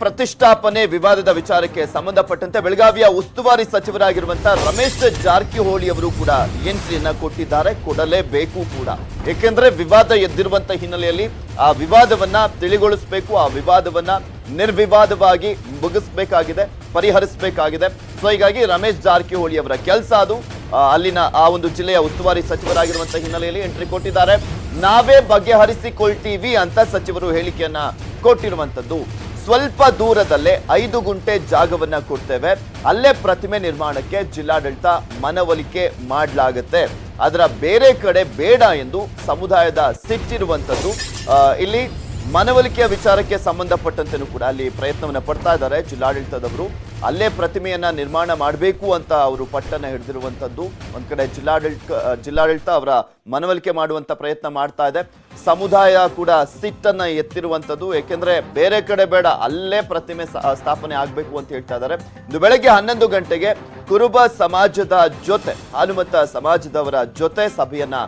ಪ್ರತಿಷ್ಠಾಪನೆ ವಿವಾದದ ವಿಚಾರಕ್ಕೆ ಸಂಬಂಧಪಟ್ಟಂತೆ ಬೆಳಗಾವಿಯ ಉಸ್ತುವಾರಿ ಸಚಿವರಾಗಿರುವಂತಹ ರಮೇಶ್ ಜಾರಕಿಹೊಳಿ ಅವರು ಕೂಡ ಎಂಟ್ರಿಯನ್ನ ಕೊಟ್ಟಿದ್ದಾರೆ. ಕೊಡಲೇಬೇಕು ಕೂಡ. ಏಕೆಂದ್ರೆ ವಿವಾದ ಎದ್ದಿರುವಂತಹ ಹಿನ್ನೆಲೆಯಲ್ಲಿ ಆ ವಿವಾದವನ್ನ ತಿಳಿಗೊಳಿಸಬೇಕು, ಆ ವಿವಾದವನ್ನ ನಿರ್ವಿವಾದವಾಗಿ ಮುಗಿಸ್ಬೇಕಾಗಿದೆ, ಪರಿಹರಿಸಬೇಕಾಗಿದೆ. ಸೊ ಹೀಗಾಗಿ ರಮೇಶ್ ಜಾರಕಿಹೊಳಿ ಅವರ ಕೆಲಸ ಅದು. ಅಲ್ಲಿನ ಆ ಒಂದು ಜಿಲ್ಲೆಯ ಉಸ್ತುವಾರಿ ಸಚಿವರಾಗಿರುವಂತಹ ಹಿನ್ನೆಲೆಯಲ್ಲಿ ಎಂಟ್ರಿ ಕೊಟ್ಟಿದ್ದಾರೆ. ನಾವೇ ಬಗೆಹರಿಸಿಕೊಳ್ತೀವಿ ಅಂತ ಸಚಿವರು ಹೇಳಿಕೆಯನ್ನ ಕೊಟ್ಟಿರುವಂತದ್ದು. ಸ್ವಲ್ಪ ದೂರದಲ್ಲೇ ಐದು ಗುಂಟೆ ಜಾಗವನ್ನ ಕೊಡ್ತೇವೆ. ಅಲ್ಲೇ ಪ್ರತಿಮೆ ನಿರ್ಮಾಣಕ್ಕೆ ಜಿಲ್ಲಾಡಳಿತ ಮನವೊಲಿಕೆ ಮಾಡಲಾಗುತ್ತೆ. ಅದರ ಬೇರೆ ಕಡೆ ಬೇಡ ಎಂದು ಸಮುದಾಯದ ಸಿಟ್ಟಿರುವಂತದ್ದು ಇಲ್ಲಿ ಮನವೊಲಿಕೆಯ ವಿಚಾರಕ್ಕೆ ಸಂಬಂಧಪಟ್ಟಂತೆ ಕೂಡ ಅಲ್ಲಿ ಪ್ರಯತ್ನವನ್ನ ಪಡ್ತಾ ಇದ್ದಾರೆ ಜಿಲ್ಲಾಡಳಿತದವರು. ಅಲ್ಲೇ ಪ್ರತಿಮೆಯನ್ನು ನಿರ್ಮಾಣ ಮಾಡಬೇಕು ಅಂತ ಅವರು ಪಟ್ಟನ್ನು ಹಿಡಿದಿರುವಂಥದ್ದು. ಒಂದು ಕಡೆ ಜಿಲ್ಲಾಡಳಿತ ಜಿಲ್ಲಾಡಳಿತ ಅವರ ಮನವೊಲಿಕೆ ಮಾಡುವಂತ ಪ್ರಯತ್ನ ಮಾಡ್ತಾ ಇದೆ. ಸಮುದಾಯ ಕೂಡ ಸಿಟ್ಟನ್ನು ಎತ್ತಿರುವಂತದ್ದು ಏಕೆಂದರೆ ಬೇರೆ ಕಡೆ ಬೇಡ, ಅಲ್ಲೇ ಪ್ರತಿಮೆ ಸ್ಥಾಪನೆ ಆಗಬೇಕು ಅಂತ ಹೇಳ್ತಾ ಇದ್ದಾರೆ. ಇಂದು ಬೆಳಗ್ಗೆ ಹನ್ನೊಂದು ಗಂಟೆಗೆ ಕುರುಬ ಸಮಾಜದ ಜೊತೆ, ಹಾಲುಮತ ಸಮಾಜದವರ ಜೊತೆ ಸಭೆಯನ್ನ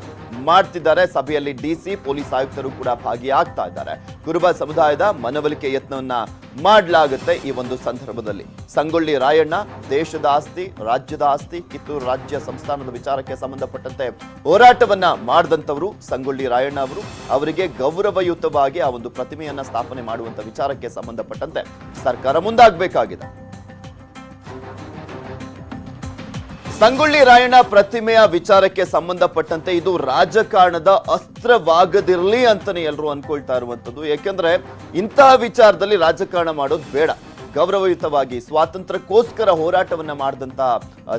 ಮಾಡ್ತಿದ್ದಾರೆ. ಸಭೆಯಲ್ಲಿ ಡಿಸಿ ಪೊಲೀಸ್ ಆಯುಕ್ತರು ಕೂಡ ಭಾಗಿಯಾಗ್ತಾ ಇದ್ದಾರೆ. ಕುರುಬ ಸಮುದಾಯದ ಮನವೊಲಿಕೆ ಯತ್ನವನ್ನ ಮಾಡಲಾಗುತ್ತೆ ಈ ಒಂದು ಸಂದರ್ಭದಲ್ಲಿ. ಸಂಗೊಳ್ಳಿ ರಾಯಣ್ಣ, ದೇಶದ ಆಸ್ತಿ, ರಾಜ್ಯದ ಆಸ್ತಿ, ಕಿತ್ತೂರು ರಾಜ್ಯ ಸಂಸ್ಥಾನದ ವಿಚಾರಕ್ಕೆ ಸಂಬಂಧಪಟ್ಟಂತೆ ಹೋರಾಟವನ್ನ ಮಾಡಿದಂಥವರು ಸಂಗೊಳ್ಳಿ ರಾಯಣ್ಣ ಅವರು. ಅವರಿಗೆ ಗೌರವಯುತವಾಗಿ ಆ ಒಂದು ಪ್ರತಿಮೆಯನ್ನ ಸ್ಥಾಪನೆ ಮಾಡುವಂತ ವಿಚಾರಕ್ಕೆ ಸಂಬಂಧಪಟ್ಟಂತೆ ಸರ್ಕಾರ ಮುಂದಾಗಬೇಕಾಗಿದೆ. ಸಂಗೊಳ್ಳಿ ರಾಯಣ್ಣ ಪ್ರತಿಮೆಯ ವಿಚಾರಕ್ಕೆ ಸಂಬಂಧಪಟ್ಟಂತೆ ಇದು ರಾಜಕಾರಣದ ಅಸ್ತ್ರವಾಗದಿರಲಿ ಅಂತಾನೆ ಎಲ್ಲರೂ ಅನ್ಕೊಳ್ತಾ ಇರುವಂತದ್ದು ಯಾಕೆಂದ್ರೆ ಇಂತಹ ವಿಚಾರದಲ್ಲಿ ರಾಜಕಾರಣ ಮಾಡೋದು ಬೇಡ. ಗೌರವಯುತವಾಗಿ ಸ್ವಾತಂತ್ರ್ಯಕ್ಕೋಸ್ಕರ ಹೋರಾಟವನ್ನು ಮಾಡಿದಂಥ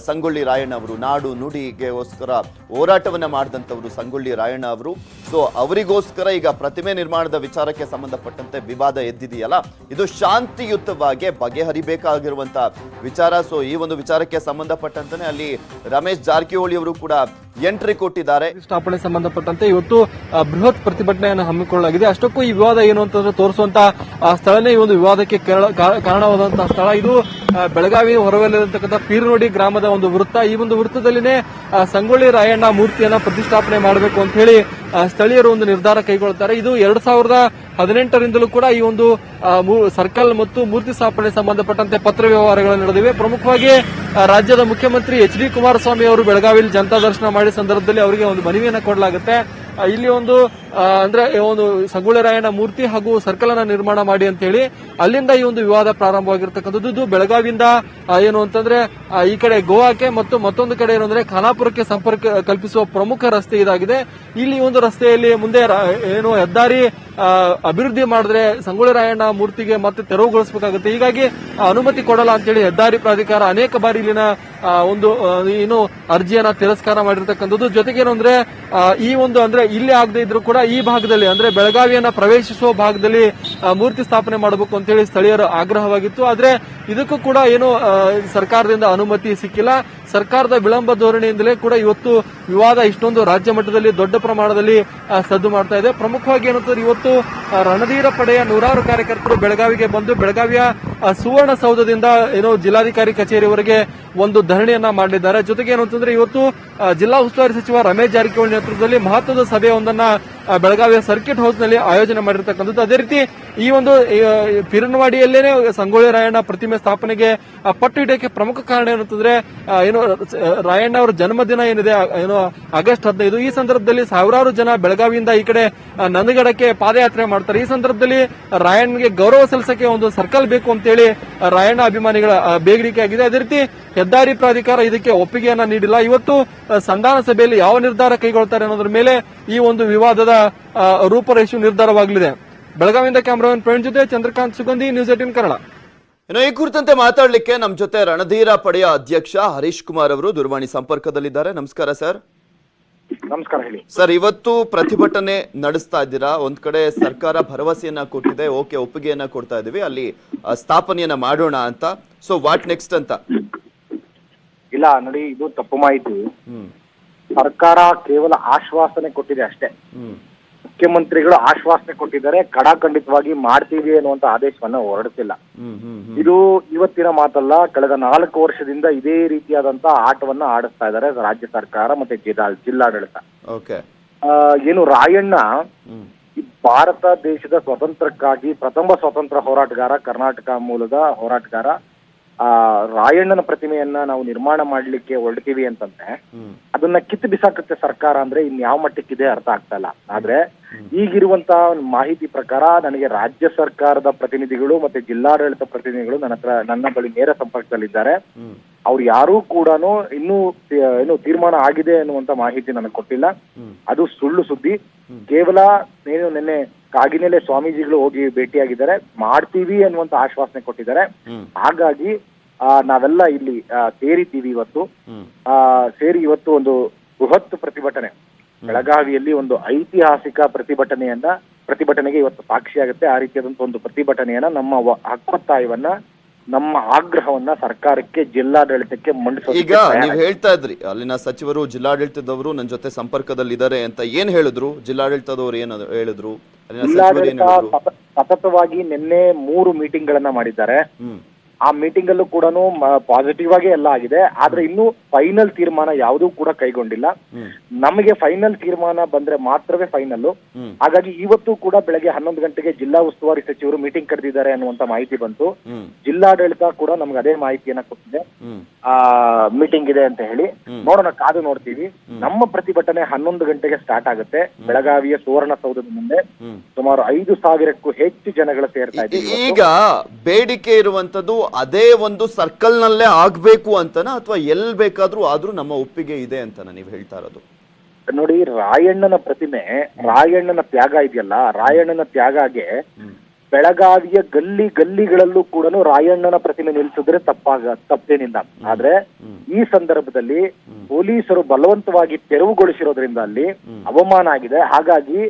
ಸಂಗೊಳ್ಳಿ ರಾಯಣ್ಣ ಅವರು, ನಾಡು ನುಡಿಗೆಗೋಸ್ಕರ ಹೋರಾಟವನ್ನು ಮಾಡಿದಂಥವರು ಸಂಗೊಳ್ಳಿ ರಾಯಣ್ಣ ಅವರು. ಸೊ ಅವರಿಗೋಸ್ಕರ ಈಗ ಪ್ರತಿಮೆ ನಿರ್ಮಾಣದ ವಿಚಾರಕ್ಕೆ ಸಂಬಂಧಪಟ್ಟಂತೆ ವಿವಾದ ಎದ್ದಿದೆಯಲ್ಲ, ಇದು ಶಾಂತಿಯುತವಾಗಿ ಬಗೆಹರಿಬೇಕಾಗಿರುವಂಥ ವಿಚಾರ. ಸೊ ಈ ಒಂದು ವಿಚಾರಕ್ಕೆ ಸಂಬಂಧಪಟ್ಟಂತೆ ಅಲ್ಲಿ ರಮೇಶ್ ಜಾರಕಿಹೊಳಿ ಅವರು ಕೂಡ ಎಂಟ್ರಿ ಕೊಟ್ಟಿದ್ದಾರೆ. ಸ್ಥಾಪನೆ ಸಂಬಂಧಪಟ್ಟಂತೆ ಇವತ್ತು ಬೃಹತ್ ಪ್ರತಿಭಟನೆಯನ್ನು ಹಮ್ಮಿಕೊಳ್ಳಲಾಗಿದೆ. ಅಷ್ಟಕ್ಕೂ ಈ ವಿವಾದ ಏನು ಅಂತಂದ್ರೆ ತೋರಿಸುವಂತಹ ಸ್ಥಳನೇ ಈ ಒಂದು ವಿವಾದಕ್ಕೆ ಕಾರಣವಾದಂತಹ ಸ್ಥಳ ಇದು. ಬೆಳಗಾವಿ ಹೊರವಲ್ಲಿರತಕ್ಕಂಥ ಪೀರ್ನೋಡಿ ಗ್ರಾಮದ ಒಂದು ವೃತ್ತ. ಈ ಒಂದು ವೃತ್ತದಲ್ಲಿನೇ ಸಂಗೊಳ್ಳಿ ರಾಯಣ್ಣ ಮೂರ್ತಿಯನ್ನ ಪ್ರತಿಷ್ಠಾಪನೆ ಮಾಡಬೇಕು ಅಂತ ಹೇಳಿ ಸ್ಥಳೀಯರು ಒಂದು ನಿರ್ಧಾರ ಕೈಗೊಳ್ಳುತ್ತಾರೆ ಇದು ಎರಡ್ ಸಾವಿರದ ಹದಿನೆಂಟರಿಂದಲೂ ಕೂಡ ಈ ಒಂದು ಸರ್ಕಲ್ ಮತ್ತು ಮೂರ್ತಿ ಸ್ಥಾಪನೆ ಸಂಬಂಧಪಟ್ಟಂತೆ ಪತ್ರ ವ್ಯವಹಾರಗಳು ನಡೆದಿವೆ. ಪ್ರಮುಖವಾಗಿ ರಾಜ್ಯದ ಮುಖ್ಯಮಂತ್ರಿ ಎಚ್ ಡಿ ಕುಮಾರಸ್ವಾಮಿ ಅವರು ಬೆಳಗಾವಿಯಲ್ಲಿ ಜನತಾ ದರ್ಶನ ಮಾಡಿದ ಸಂದರ್ಭದಲ್ಲಿ ಅವರಿಗೆ ಒಂದು ಮನವಿಯನ್ನು ಕೊಡಲಾಗುತ್ತೆ. ಇಲ್ಲಿ ಒಂದು ಅಂದ್ರೆ ಒಂದು ಸಂಗೊಳ್ಳಿ ರಾಯಣ್ಣ ಮೂರ್ತಿ ಹಾಗೂ ಸರ್ಕಲ್ ಅನ್ನ ನಿರ್ಮಾಣ ಮಾಡಿ ಅಂತ ಹೇಳಿ ಅಲ್ಲಿಂದ ಈ ಒಂದು ವಿವಾದ ಪ್ರಾರಂಭವಾಗಿರ್ತಕ್ಕಂಥದ್ದು. ಬೆಳಗಾವಿಯಿಂದ ಏನು ಅಂತಂದ್ರೆ ಈ ಕಡೆ ಗೋವಾಕ್ಕೆ ಮತ್ತು ಮತ್ತೊಂದು ಕಡೆ ಏನು ಅಂದ್ರೆ ಖಾನಾಪುರಕ್ಕೆ ಸಂಪರ್ಕ ಕಲ್ಪಿಸುವ ಪ್ರಮುಖ ರಸ್ತೆ ಇದಾಗಿದೆ. ಇಲ್ಲಿ ಒಂದು ರಸ್ತೆಯಲ್ಲಿ ಮುಂದೆ ಏನು ಹೆದ್ದಾರಿ ಅಭಿವೃದ್ಧಿ ಮಾಡಿದ್ರೆ ಸಂಗೊಳ್ಳಿರಾಯಣ್ಣ ಮೂರ್ತಿಗೆ ಮತ್ತೆ ತೆರವುಗೊಳಿಸಬೇಕಾಗುತ್ತೆ. ಹೀಗಾಗಿ ಅನುಮತಿ ಕೊಡಲ್ಲ ಅಂತೇಳಿ ಹೆದ್ದಾರಿ ಪ್ರಾಧಿಕಾರ ಅನೇಕ ಬಾರಿ ಇಲ್ಲಿನ ಒಂದು ಏನು ಅರ್ಜಿಯನ್ನ ತಿರಸ್ಕಾರ ಮಾಡಿರ್ತಕ್ಕಂಥದ್ದು. ಜೊತೆಗೆ ಅಂದ್ರೆ ಈ ಒಂದು ಅಂದ್ರೆ ಇಲ್ಲಿ ಆಗದೆ ಇದ್ರು ಕೂಡ ಈ ಭಾಗದಲ್ಲಿ, ಅಂದ್ರೆ ಬೆಳಗಾವಿಯನ್ನ ಪ್ರವೇಶಿಸುವ ಭಾಗದಲ್ಲಿ ಮೂರ್ತಿ ಸ್ಥಾಪನೆ ಮಾಡಬೇಕು ಅಂತೇಳಿ ಸ್ಥಳೀಯರು ಆಗ್ರಹವಾಗಿತ್ತು. ಆದ್ರೆ ಇದಕ್ಕೂ ಕೂಡ ಏನು ಸರ್ಕಾರದಿಂದ ಅನುಮತಿ ಸಿಕ್ಕಿಲ್ಲ. ಸರ್ಕಾರದ ವಿಳಂಬ ಧೋರಣೆಯಿಂದಲೇ ಕೂಡ ಇವತ್ತು ವಿವಾದ ಇಷ್ಟೊಂದು ರಾಜ್ಯ ಮಟ್ಟದಲ್ಲಿ ದೊಡ್ಡ ಪ್ರಮಾಣದಲ್ಲಿ ಸದ್ದು ಮಾಡ್ತಾ ಇದೆ. ಪ್ರಮುಖವಾಗಿ ಏನಂತಂದ್ರೆ ಇವತ್ತು ರಣಧೀರ ಪಡೆಯ ನೂರಾರು ಕಾರ್ಯಕರ್ತರು ಬೆಳಗಾವಿಗೆ ಬಂದು ಬೆಳಗಾವಿಯ ಸುವರ್ಣಸೌಧದಿಂದ ಏನೋ ಜಿಲ್ಲಾಧಿಕಾರಿ ಕಚೇರಿವರೆಗೆ ಒಂದು ಧರಣಿಯನ್ನ ಮಾಡಲಿದ್ದಾರೆ ಜೊತೆಗೆ ಏನು ಇವತ್ತು ಜಿಲ್ಲಾ ಉಸ್ತುವಾರಿ ಸಚಿವ ರಮೇಶ್ ಜಾರಕಿಹೊಳಿ ನೇತೃತ್ವದಲ್ಲಿ ಮಹತ್ವದ ಸಭೆಯೊಂದನ್ನ ಬೆಳಗಾವಿಯ ಸರ್ಕಿಟ್ ಹೌಸ್ನಲ್ಲಿ ಆಯೋಜನೆ ಮಾಡಿರ್ತಕ್ಕಂಥದ್ದು. ಅದೇ ರೀತಿ ಈ ಒಂದು ಪಿರನ್ವಾಡಿಯಲ್ಲೇನೆ ಸಂಗೊಳ್ಳಿ ರಾಯಣ್ಣ ಪ್ರತಿಮೆ ಸ್ಥಾಪನೆಗೆ ಪಟ್ಟು ಇಡಕ್ಕೆ ಪ್ರಮುಖ ಕಾರಣ ಏನಂತಂದ್ರೆ ಏನು ರಾಯಣ್ಣ ಅವರ ಜನ್ಮದಿನ ಏನಿದೆ ಏನು ಆಗಸ್ಟ್ ಹದಿನೈದು. ಈ ಸಂದರ್ಭದಲ್ಲಿ ಸಾವಿರಾರು ಜನ ಬೆಳಗಾವಿಯಿಂದ ಈ ಕಡೆ ನಂದಗಡಕ್ಕೆ ಪಾದಯಾತ್ರೆ ಮಾಡ್ತಾರೆ. ಈ ಸಂದರ್ಭದಲ್ಲಿ ರಾಯಣ್ಣಗೆ ಗೌರವ ಸಲ್ಲಿಸಕ್ಕೆ ಒಂದು ಸರ್ಕಲ್ ಬೇಕು ಅಂತೇಳಿ ಹೇಳಿ ರಾಯಣ್ಣ ಅಭಿಮಾನಿಗಳ ಬೇಗಡಿಕೆ ಆಗಿದೆ ಅದೇ ರೀತಿ ಹೆದ್ದಾರಿ ಪ್ರಾಧಿಕಾರ ಇದಕ್ಕೆ ಒಪ್ಪಿಗೆಯನ್ನ ನೀಡಿಲ್ಲ. ಇವತ್ತು ಸಂಧಾನ ಸಭೆಯಲ್ಲಿ ಯಾವ ನಿರ್ಧಾರ ಕೈಗೊಳ್ತಾರೆ ಅನ್ನೋದ್ರ ಮೇಲೆ ಈ ಒಂದು ವಿವಾದದ ರೂಪರೇಷು ನಿರ್ಧಾರವಾಗಲಿದೆ. ಬೆಳಗಾವಿಯಿಂದ ಕ್ಯಾಮರಾಮನ್ ಪ್ರವೀಣ್ ಜೊತೆ ಚಂದ್ರಕಾಂತ್ ಸುಗಂಧಿ, ನ್ಯೂಸ್ ಏಟಿನ್ ಕನ್ನಡ. ಇನ್ನು ಈ ಕುರಿತಂತೆ ಮಾತಾಡಲಿಕ್ಕೆ ನಮ್ಮ ಜೊತೆ ರಣಧೀರ ಪಡೆಯ ಅಧ್ಯಕ್ಷ ಹರೀಶ್ ಕುಮಾರ್ ಅವರು ದೂರವಾಣಿ ಸಂಪರ್ಕದಲ್ಲಿದ್ದಾರೆ. ನಮಸ್ಕಾರ ಸರ್. ನಮಸ್ಕಾರ ಹೇಳಿ. ಸರ್ ಇವತ್ತು ಪ್ರತಿಭಟನೆ ನಡೆಸ್ತಾ ಇದ್ದೀರಾ? ಒಂದ್ ಕಡೆ ಸರ್ಕಾರ ಭರವಸೆಯನ್ನ ಕೊಟ್ಟಿದೆ ಓಕೆ ಒಪ್ಪಿಗೆಯನ್ನ ಕೊಡ್ತಾ ಇದೀವಿ ಅಲ್ಲಿ ಆ, ಸ್ಥಾಪನೆಯನ್ನ ಮಾಡೋಣ ಅಂತ. ಸೊ ವಾಟ್ ನೆಕ್ಸ್ಟ್ ಅಂತ? ಇಲ್ಲ ನೋಡಿ ಇದು ತಪ್ಪು ಮಾಹಿತಿ. ಹ್ಮ್. ಸರ್ಕಾರ ಕೇವಲ ಆಶ್ವಾಸನೆ ಕೊಟ್ಟಿದೆ ಅಷ್ಟೇ. ಹ್ಮ್. ಮುಖ್ಯಮಂತ್ರಿಗಳು ಆಶ್ವಾಸನೆ ಕೊಟ್ಟಿದ್ದಾರೆ ಕಡಾಖಂಡಿತವಾಗಿ ಮಾಡ್ತೀವಿ ಅನ್ನುವಂತ ಆದೇಶವನ್ನ ಹೊರಡಿಸಿಲ್ಲ. ಇದು ಇವತ್ತಿನ ಮಾತಲ್ಲ ಕಳೆದ ನಾಲ್ಕು ವರ್ಷದಿಂದ ಇದೇ ರೀತಿಯಾದಂತ ಆಟವನ್ನ ಆಡಿಸ್ತಾ ಇದ್ದಾರೆ ರಾಜ್ಯ ಸರ್ಕಾರ ಮತ್ತೆ ಜಿಲ್ಲಾ ಜಿಲ್ಲಾಡಳಿತ. ಏನು ರಾಯಣ್ಣ ಈ ಭಾರತ ದೇಶದ ಸ್ವತಂತ್ರಕ್ಕಾಗಿ ಪ್ರಥಮ ಸ್ವತಂತ್ರ ಹೋರಾಟಗಾರ ಕರ್ನಾಟಕ ಮೂಲದ ಹೋರಾಟಗಾರ ಆ ರಾಯಣ್ಣನ ಪ್ರತಿಮೆಯನ್ನ ನಾವು ನಿರ್ಮಾಣ ಮಾಡ್ಲಿಕ್ಕೆ ಹೊರಡ್ತೀವಿ ಅಂತಂದ್ರೆ ಅದನ್ನ ಕಿತ್ತು ಬಿಸಾಕುತ್ತೆ ಸರ್ಕಾರ ಅಂದ್ರೆ ಇನ್ ಯಾವ ಮಟ್ಟಕ್ಕಿದೆ ಅರ್ಥ ಆಗ್ತಾ ಇಲ್ಲ. ಆದ್ರೆ ಈಗಿರುವಂತ ಮಾಹಿತಿ ಪ್ರಕಾರ ನನಗೆ ರಾಜ್ಯ ಸರ್ಕಾರದ ಪ್ರತಿನಿಧಿಗಳು ಮತ್ತೆ ಜಿಲ್ಲಾಡಳಿತ ಪ್ರತಿನಿಧಿಗಳು ನನ್ನ ಹತ್ರ ನನ್ನ ಬಳಿ ನೇರ ಸಂಪರ್ಕದಲ್ಲಿದ್ದಾರೆ. ಅವ್ರು ಯಾರೂ ಕೂಡ ಇನ್ನೂ ಏನು ತೀರ್ಮಾನ ಆಗಿದೆ ಅನ್ನುವಂತ ಮಾಹಿತಿ ನನಗೆ ಕೊಟ್ಟಿಲ್ಲ. ಅದು ಸುಳ್ಳು ಸುದ್ದಿ. ಕೇವಲ ಏನು ನಿನ್ನೆ ಕಾಗಿನೆಲೆ ಸ್ವಾಮೀಜಿಗಳು ಹೋಗಿ ಭೇಟಿಯಾಗಿದ್ದಾರೆ. ಮಾಡ್ತೀವಿ ಅನ್ನುವಂತ ಆಶ್ವಾಸನೆ ಕೊಟ್ಟಿದ್ದಾರೆ. ಹಾಗಾಗಿ ಆ, ನಾವೆಲ್ಲ ಇಲ್ಲಿ ಸೇರಿದ್ದೀವಿ ಇವತ್ತು. ಆ ಸೇರಿ ಇವತ್ತು ಒಂದು ಬೃಹತ್ ಪ್ರತಿಭಟನೆ. ಬೆಳಗಾವಿಯಲ್ಲಿ ಒಂದು ಐತಿಹಾಸಿಕ ಪ್ರತಿಭಟನೆಯನ್ನ ಪ್ರತಿಭಟನೆಗೆ ಇವತ್ತು ಸಾಕ್ಷಿಯಾಗುತ್ತೆ. ಆ ರೀತಿಯಾದಂತ ಒಂದು ಪ್ರತಿಭಟನೆಯನ್ನ ನಮ್ಮ ಹಕ್ಕೊತ್ತಾಯವನ್ನ ನಮ್ಮ ಆಗ್ರಹವನ್ನ ಸರ್ಕಾರಕ್ಕೆ ಜಿಲ್ಲಾಡಳಿತಕ್ಕೆ ಈಗ ನೀವು ಹೇಳ್ತಾ ಇದ್ರಿ ಅಲ್ಲಿನ ಸಚಿವರು ಜಿಲ್ಲಾಡಳಿತದವರು ನನ್ನ ಜೊತೆ ಸಂಪರ್ಕದಲ್ಲಿದ್ದಾರೆ ಅಂತ ಏನ್ ಹೇಳಿದ್ರು? ಜಿಲ್ಲಾಡಳಿತದವರು ಏನ್ ಹೇಳಿದ್ರು? ಜಿಲ್ಲಾಡಳಿತ ಸತತವಾಗಿ ನಿನ್ನೆ ಮೂರು ಮೀಟಿಂಗ್ ಗಳನ್ನ ಮಾಡಿದ್ದಾರೆ. ಆ ಮೀಟಿಂಗ್ ಅಲ್ಲೂ ಕೂಡ ಪಾಸಿಟಿವ್ ಆಗಿ ಎಲ್ಲ ಆಗಿದೆ. ಆದ್ರೆ ಇನ್ನೂ ಫೈನಲ್ ತೀರ್ಮಾನ ಯಾವುದೂ ಕೂಡ ಕೈಗೊಂಡಿಲ್ಲ. ನಮಗೆ ಫೈನಲ್ ತೀರ್ಮಾನ ಬಂದ್ರೆ ಮಾತ್ರವೇ ಫೈನಲ್ ಹಾಗಾಗಿ ಇವತ್ತು ಕೂಡ ಬೆಳಗ್ಗೆ ಹನ್ನೊಂದು ಗಂಟೆಗೆ ಜಿಲ್ಲಾ ಉಸ್ತುವಾರಿ ಸಚಿವರು ಮೀಟಿಂಗ್ ಕರೆದಿದ್ದಾರೆ ಅನ್ನುವಂತ ಮಾಹಿತಿ ಬಂತು. ಜಿಲ್ಲಾಡಳಿತ ಕೂಡ ನಮ್ಗೆ ಅದೇ ಮಾಹಿತಿಯನ್ನ ಕೊಟ್ಟಿದೆ. ಆ ಮೀಟಿಂಗ್ ಇದೆ ಅಂತ ಹೇಳಿ. ನೋಡೋಣ ಕಾದು ನೋಡ್ತೀವಿ. ನಮ್ಮ ಪ್ರತಿಭಟನೆ ಹನ್ನೊಂದು ಗಂಟೆಗೆ ಸ್ಟಾರ್ಟ್ ಆಗುತ್ತೆ. ಬೆಳಗಾವಿಯ ಸುವರ್ಣಸೌಧದ ಮುಂದೆ. ಸುಮಾರು ಐದು ಸಾವಿರಕ್ಕೂ ಹೆಚ್ಚು ಜನಗಳು ಸೇರ್ತಾ ಇದ್ದೀವಿ ಈಗ ಬೇಡಿಕೆ ಇರುವಂತದ್ದು ಅದೇ ಒಂದು ಸರ್ಕಲ್ ನಲ್ಲೇ ಆಗ್ಬೇಕು ಅಂತನ ಅಥವಾ ಎಲ್ ಬೇಕಾದ್ರೂ ಆದ್ರೂ ನಮ್ಮ ಒಪ್ಪಿಗೆ ಇದೆ ಅಂತನ ನೀವ್ ಹೇಳ್ತಾ ಇರೋದು? ನೋಡಿ ರಾಯಣ್ಣನ ಪ್ರತಿಮೆ ರಾಯಣ್ಣನ ತ್ಯಾಗ ಇದೆಯಲ್ಲ ರಾಯಣ್ಣನ ತ್ಯಾಗಗೆ ಬೆಳಗಾವಿಯ ಗಲ್ಲಿ ಗಲ್ಲಿಗಳಲ್ಲೂ ಕೂಡ ರಾಯಣ್ಣನ ಪ್ರತಿಮೆ ನಿಲ್ಸಿದ್ರೆ ತಪ್ಪಾಗ ತಪ್ಪೇನಿಲ್ಲ. ಆದ್ರೆ ಈ ಸಂದರ್ಭದಲ್ಲಿ ಪೊಲೀಸರು ಬಲವಂತವಾಗಿ ತೆರವುಗೊಳಿಸಿರೋದ್ರಿಂದ ಅಲ್ಲಿ ಅವಮಾನ ಆಗಿದೆ. ಹಾಗಾಗಿ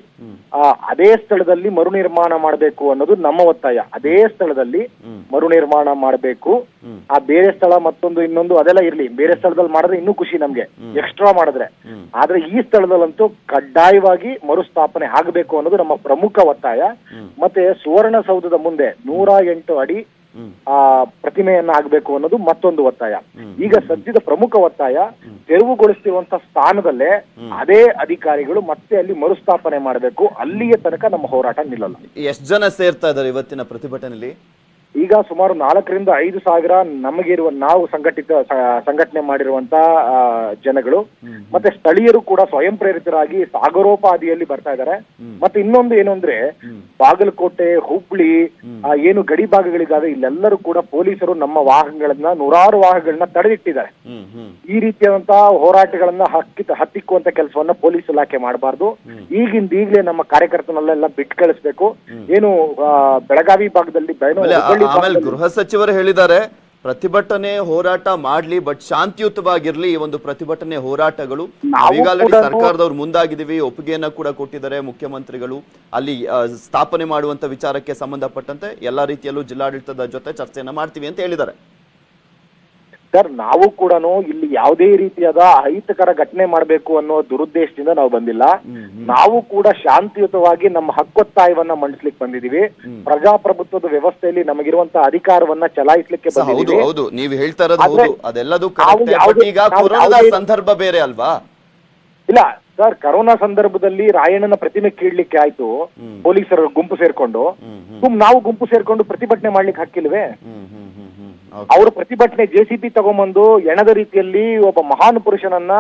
ಆ, ಅದೇ ಸ್ಥಳದಲ್ಲಿ ಮರು ನಿರ್ಮಾಣ ಮಾಡಬೇಕು ಅನ್ನೋದು ನಮ್ಮ ಒತ್ತಾಯ. ಅದೇ ಸ್ಥಳದಲ್ಲಿ ಮರು ನಿರ್ಮಾಣ ಮಾಡಬೇಕು. ಆ ಬೇರೆ ಸ್ಥಳ ಮತ್ತೊಂದು ಇನ್ನೊಂದು ಅದೆಲ್ಲ ಇರ್ಲಿ. ಬೇರೆ ಸ್ಥಳದಲ್ಲಿ ಮಾಡಿದ್ರೆ ಇನ್ನೂ ಖುಷಿ ನಮ್ಗೆ. ಎಕ್ಸ್ಟ್ರಾ ಮಾಡಿದ್ರೆ. ಆದ್ರೆ ಈ ಸ್ಥಳದಲ್ಲಂತೂ ಕಡ್ಡಾಯವಾಗಿ ಮರುಸ್ಥಾಪನೆ ಆಗಬೇಕು ಅನ್ನೋದು ನಮ್ಮ ಪ್ರಮುಖ ಒತ್ತಾಯ. ಮತ್ತೆ ಸುವರ್ಣಸೌಧದ ಮುಂದೆ ನೂರ ಎಂಟು ಅಡಿ ಆ ಪ್ರತಿಮೆಯನ್ನ ಆಗ್ಬೇಕು ಅನ್ನೋದು ಮತ್ತೊಂದು ಒತ್ತಾಯ. ಈಗ ಸದ್ಯದ ಪ್ರಮುಖ ಒತ್ತಾಯ ತೆರವುಗೊಳಿಸಿರುವಂತ ಸ್ಥಾನದಲ್ಲೇ ಅದೇ ಅಧಿಕಾರಿಗಳು ಮತ್ತೆ ಅಲ್ಲಿ ಮರುಸ್ಥಾಪನೆ ಮಾಡಬೇಕು. ಅಲ್ಲಿಯ ತನಕ ನಮ್ಮ ಹೋರಾಟ ನಿಲ್ಲಲ್ಲ. ಎಷ್ಟು ಜನ ಸೇರ್ತಾ ಇದ್ದಾರೆ ಇವತ್ತಿನ ಪ್ರತಿಭಟನೆಯಲ್ಲಿ ಈಗ ಸುಮಾರು ನಾಲ್ಕರಿಂದ ಐದು ಸಾವಿರ ನಮಗಿರುವ ನಾವು ಸಂಘಟಿತ ಸಂಘಟನೆ ಮಾಡಿರುವಂತ ಜನಗಳು. ಮತ್ತೆ ಸ್ಥಳೀಯರು ಕೂಡ ಸ್ವಯಂ ಪ್ರೇರಿತರಾಗಿ ಸಾಗರೋಪಾದಿಯಲ್ಲಿ ಬರ್ತಾ ಇದ್ದಾರೆ. ಮತ್ತೆ ಇನ್ನೊಂದು ಏನು ಅಂದ್ರೆ ಬಾಗಲಕೋಟೆ ಹುಬ್ಳಿ ಏನು ಗಡಿ ಭಾಗಗಳಿಗಾದ್ರೆ ಇಲ್ಲೆಲ್ಲರೂ ಕೂಡ ಪೊಲೀಸರು ನಮ್ಮ ವಾಹನಗಳನ್ನ ನೂರಾರು ವಾಹನಗಳನ್ನ ತಡೆದಿಟ್ಟಿದ್ದಾರೆ. ಈ ರೀತಿಯಾದಂತಹ ಹೋರಾಟಗಳನ್ನ ಹಕ್ಕಿ ಹತ್ತಿಕ್ಕುವಂತ ಕೆಲಸವನ್ನ ಪೊಲೀಸ್ ಇಲಾಖೆ ಮಾಡಬಾರ್ದು. ಈಗಿಂದ ಈಗಲೇ ನಮ್ಮ ಕಾರ್ಯಕರ್ತನಲ್ಲೆಲ್ಲ ಬಿಟ್ಟು ಕಳಿಸ್ಬೇಕು. ಏನು ಬೆಳಗಾವಿ ಭಾಗದಲ್ಲಿ ಬೆಳಗಾವಿ ಆಮೇಲೆ ಗೃಹ ಸಚಿವರು ಹೇಳಿದ್ದಾರೆ ಪ್ರತಿಭಟನೆ ಹೋರಾಟ ಮಾಡ್ಲಿ ಬಟ್ ಶಾಂತಿಯುತವಾಗಿರ್ಲಿ ಈ ಒಂದು ಪ್ರತಿಭಟನೆ ಹೋರಾಟಗಳು. ಈಗಾಗಲೇ ಸರ್ಕಾರದವ್ರು ಮುಂದಾಗಿದ್ದೀವಿ ಒಪ್ಪಿಗೆಯನ್ನ ಕೂಡ ಕೊಟ್ಟಿದ್ದಾರೆ ಮುಖ್ಯಮಂತ್ರಿಗಳು. ಅಲ್ಲಿ ಸ್ಥಾಪನೆ ಮಾಡುವಂತ ವಿಚಾರಕ್ಕೆ ಸಂಬಂಧಪಟ್ಟಂತೆ ಎಲ್ಲಾ ರೀತಿಯಲ್ಲೂ ಜಿಲ್ಲಾಡಳಿತದ ಜೊತೆ ಚರ್ಚೆಯನ್ನ ಮಾಡ್ತೀವಿ ಅಂತ ಹೇಳಿದ್ದಾರೆ. ಸರ್ ನಾವು ಕೂಡ ಇಲ್ಲಿ ಯಾವುದೇ ರೀತಿಯಾದ ಅಹಿತಕರ ಘಟನೆ ಮಾಡಬೇಕು ಅನ್ನೋ ದುರುದ್ದೇಶದಿಂದ ನಾವು ಬಂದಿಲ್ಲ. ನಾವು ಕೂಡ ಶಾಂತಿಯುತವಾಗಿ ನಮ್ಮ ಹಕ್ಕೊತ್ತಾಯವನ್ನ ಮಂಡಿಸ್ಲಿಕ್ಕೆ ಬಂದಿದೀವಿ ಪ್ರಜಾಪ್ರಭುತ್ವದ ವ್ಯವಸ್ಥೆಯಲ್ಲಿ ನಮಗಿರುವಂತಹ ಅಧಿಕಾರವನ್ನ ಚಲಾಯಿಸ್ಲಿಕ್ಕೆ ಹೌದು ಬಂದಿದ್ದೀವಿ. ಹೌದು. ನೀವು ಹೇಳ್ತಾ ಇರೋದು ಹೌದು. ಅದೆಲ್ಲದೂ ಈಗ ಕೊರೋನಾದ ಸಂದರ್ಭ ಬೇರೆ ಅಲ್ವಾ? ಇಲ್ಲ ಸರ್ ಕರೋನಾ ಸಂದರ್ಭದಲ್ಲಿ ರಾಯಣ್ಣನ ಪ್ರತಿಮೆ ಕೀಳ್ಲಿಕ್ಕೆ ಆಯ್ತು. ಪೊಲೀಸರು ಗುಂಪು ಸೇರ್ಕೊಂಡು. ನಾವು ಗುಂಪು ಸೇರ್ಕೊಂಡು ಪ್ರತಿಭಟನೆ ಮಾಡ್ಲಿಕ್ಕೆ ಹಕ್ಕಿಲ್ವೇ ಅವರು ಪ್ರತಿಭಟನೆ ಜೆಸಿಬಿ ಸಿ ಪಿ ತಗೊಂಬಂದು ಎಣದ ರೀತಿಯಲ್ಲಿ ಒಬ್ಬ ಮಹಾನ್ ಪುರುಷನನ್ನ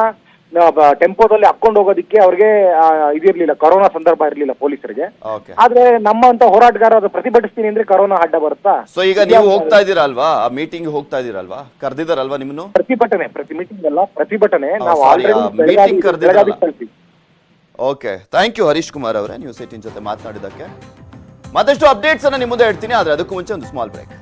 ಟೆಂಪೋದಲ್ಲಿ ಹಾಕೊಂಡು ಹೋಗೋದಿಕ್ಕೆ ಅವ್ರಿಗೆ ಇದಿರ್ಲಿಲ್ಲ ಕರೋನಾ ಸಂದರ್ಭ ಇರ್ಲಿಲ್ಲ ಪೊಲೀಸರಿಗೆ. ಆದ್ರೆ ಆದ್ರೆ ನಮ್ಮಂತ ಹೋರಾಟಗಾರ ಅದು ಪ್ರತಿಭಟಿಸ್ತೀನಿ ಅಂದ್ರೆ ಕರೋನಾ ಅಡ್ಡ ಬರುತ್ತಾ? ಸೊ ಈಗ ನೀವು ಹೋಗ್ತಾ ಇದೀರಲ್ವಾ ಅಲ್ವಾ ಆ ಮೀಟಿಂಗ್ ಹೋಗ್ತಾ ಇದೀರಲ್ವಾ ಕರ್ದಿದಾರಲ್ವಾ ನಿಮ್ಮನ್ನು? ಪ್ರತಿಭಟನೆ ಪ್ರತಿ ಮೀಟಿಂಗ್ ಅಲ್ಲ ಪ್ರತಿಭಟನೆ. ನಾವು sorry, ಆ already. Okay thank you Harish Kumar ಅವರೇ. ನ್ಯೂಸ್ ಏಟಿನ್ ಜೊತೆ ಮಾತನಾಡಿದಕ್ಕೆ ಮತ್ತಷ್ಟು ಅಪ್ಡೇಟ್ಸ್ ಅನ್ನ ನಿಮ್ಮ ಮುಂದೆ ಹೇಳ್ತೀನಿ ಆದ್ರೆ ಅದಕ್ಕೂ ಮುಂಚೆ ಒಂದು ಸ್ಮಾಲ್ ಬ್ರೇಕ್